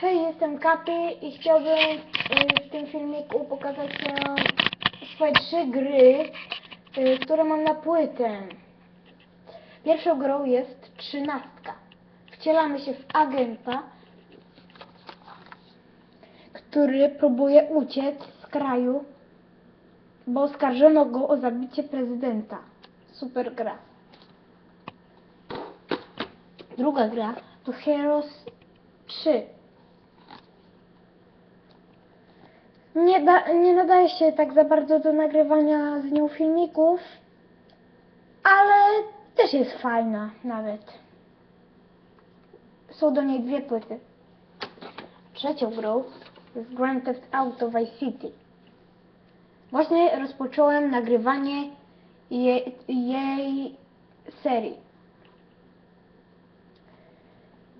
Hej, jestem Kapi i chciałbym y, w tym filmiku pokazać Wam swoje trzy gry, y, które mam na płytę. Pierwszą grą jest trzynastka. Wcielamy się w agenta, który próbuje uciec z kraju, bo oskarżono go o zabicie prezydenta. Super gra. Druga gra to Heroes 3. Nie, da, nie nadaje się tak za bardzo do nagrywania z nią filmików, ale też jest fajna nawet. Są do niej dwie płyty. Trzecią grą jest Grand Theft Auto Vice City. Właśnie rozpocząłem nagrywanie je, jej serii.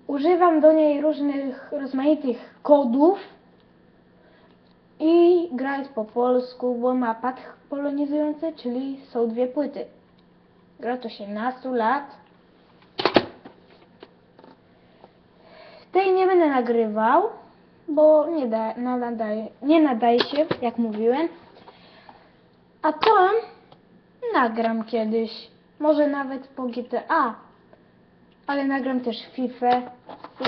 Używam do niej różnych rozmaitych kodów gra jest po polsku, bo ma pad polonizujący, czyli są dwie płyty. Gra to 18 lat. Tej nie będę nagrywał, bo nie, da, nadaje, nie nadaje się, jak mówiłem. A to nagram kiedyś. Może nawet po GTA. Ale nagram też FIFA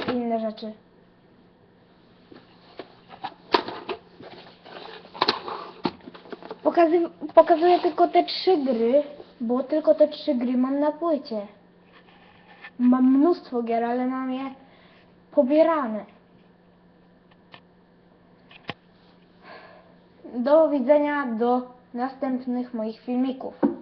i inne rzeczy. Pokazy, pokazuję tylko te trzy gry, bo tylko te trzy gry mam na płycie. Mam mnóstwo gier, ale mam je pobierane. Do widzenia do następnych moich filmików.